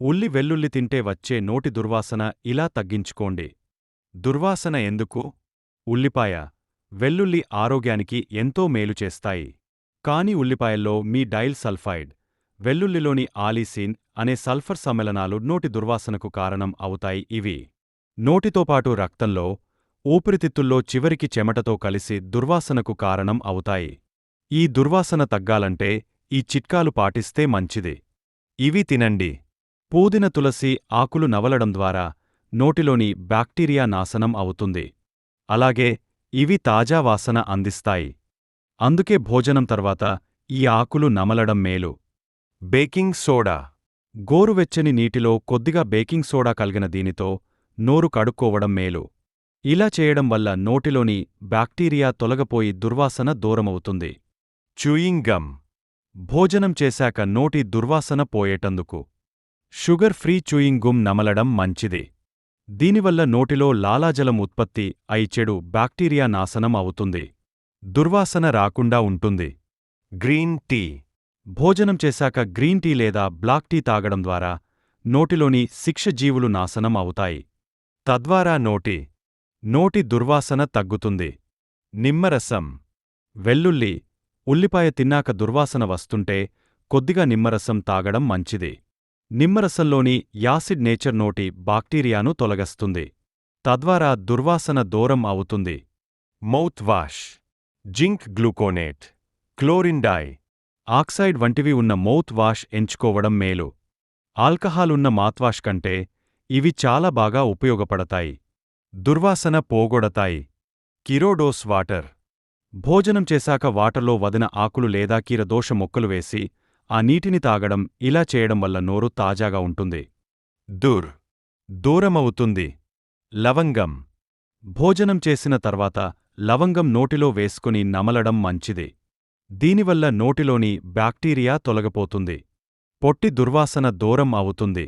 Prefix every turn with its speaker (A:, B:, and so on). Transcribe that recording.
A: ఉల్లి వెల్లుల్లి తింటే వచ్చే నోటి దుర్వాసన ఇలా తగ్గించుకోండి. దుర్వాసన ఎందుకు? ఉల్లిపాయ వెల్లుల్లి ఆరోగ్యానికి ఎంతో మేలు చేస్తాయి. కాని ఉల్లిపాయల్లో మీ డైల్ సల్ఫైడ్ వెల్లుల్లిలోని ఆలీసీన్ అనే సల్ఫర్ సమ్మేళనాలు నోటి దుర్వాసనకు కారణం అవుతాయి ఇవి. నోటితోపాటు రక్తంలో ఊపిరితిత్తుల్లో చివరికి చెమటతో కలిసి దుర్వాసనకు కారణం అవుతాయి. ఈ దుర్వాసన తగ్గాలంటే ఈ చిట్కాలు పాటిస్తే మంచిది. ఇవి తినండి. పూదిన తులసి ఆకులు నవలడం ద్వారా నోటిలోని బ్యాక్టీరియా నాశనం అవుతుంది. అలాగే ఇవి తాజా వాసన అందిస్తాయి. అందుకే భోజనం తర్వాత ఈ ఆకులు నమలడం మేలు. Baking soda. గోరువెచ్చని నీటిలో కొద్దిగా బేకింగ్ సోడా కలిగిన దీనితో నోరు కడుక్కోవడం మేలు. ఇలా చేయడం వల్ల నోటిలోని బ్యాక్టీరియా తొలగపోయి దుర్వాసన దూరమవుతుంది. Chewing gum. భోజనం చేశాక నోటి దుర్వాసన పోయేటందుకు. షుగర్ ఫ్రీ చూయింగ్ గుమ్ నమలడం మంచిది. దీనివల్ల నోటిలో లాలాజలం ఉత్పత్తి అయి చెడు బ్యాక్టీరియా నాశనం అవుతుంది. దుర్వాసన రాకుండా ఉంటుంది. Green tea. భోజనం చేశాక గ్రీన్ టీ లేదా బ్లాక్ టీ తాగడం ద్వారా నోటిలోని శిక్షజీవులు నాశనం అవుతాయి. తద్వారా నోటి నోటి దుర్వాసన తగ్గుతుంది. నిమ్మరసం. వెల్లుల్లి ఉల్లిపాయ తిన్నాక దుర్వాసన వస్తుంటే కొద్దిగా నిమ్మరసం తాగడం మంచిది. నిమ్మరసంలోని యాసిడ్ నేచర్ నోటి బాక్టీరియాను తొలగస్తుంది. తద్వారా దుర్వాసన దూరం అవుతుంది. Mouth wash. Zinc gluconate. Chlorine dioxide వంటివి ఉన్న మౌత్ వాష్ ఎంచుకోవడం మేలు. ఆల్కహాల్ ఉన్న మాత్వాష్ కంటే ఇవి చాలా బాగా ఉపయోగపడతాయి. దుర్వాసన పోగొడతాయి. కిరోడోస్ వాటర్. భోజనం చేశాక వాటర్లో వదిన ఆకులు లేదా కీరదోష మొక్కలు వేసి ఆ నీటిని తాగడం ఇలా చేయడం వల్ల నోరు తాజాగా ఉంటుంది. దూర్ దూరమవుతుంది. లవంగం. భోజనం చేసిన తర్వాత లవంగం నోటిలో వేసుకుని నమలడం మంచిది. దీనివల్ల నోటిలోని బ్యాక్టీరియా తొలగపోతుంది. పొట్టి దుర్వాసన దూరం అవుతుంది.